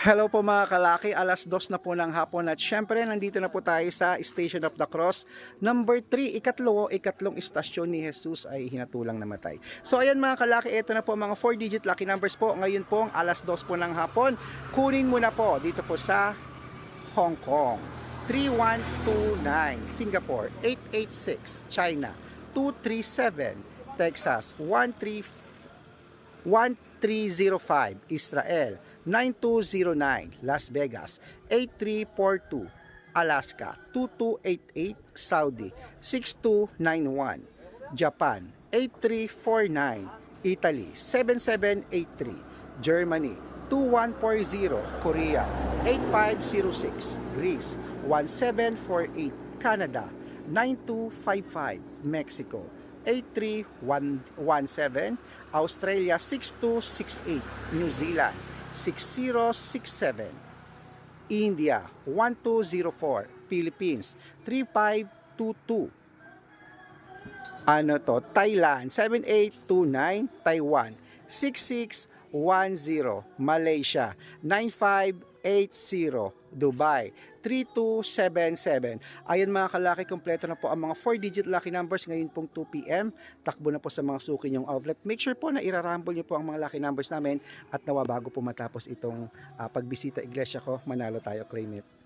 Hello po mga kalaki, alas dos na po ng hapon at syempre nandito na po tayo sa Station of the Cross number 3, ikatlo o ikatlong istasyon ni Jesus ay hinatulang namatay. So ayan mga kalaki, ito na po mga 4 digit lucky numbers po. Ngayon po ang alas dos po ng hapon, kunin mo na po dito po sa Hong Kong. 3129 Singapore 886 China 237 Texas 13 1305 Israel 9209 Las Vegas 8342 Alaska 2288 Saudi 6291 Japan 8349 Italy 7783 Germany 2140 Korea 8506 Greece 1748 Canada 9255 Mexico 8317 Australia 6268 New Zealand 6067 India 1204 Philippines 3522 ano to? Thailand 7829 Taiwan 6610 Malaysia 9580 Dubai 3277 Ayan mga kalaki, kompleto na po ang mga 4-digit lucky numbers ngayon pong 2pm. Takbo na po sa mga suki niyong outlet. Make sure po na irarumble niyo po ang mga lucky numbers namin at nawa bago po matapos itong ah, pagbisita iglesia ko, manalo tayo, claim it.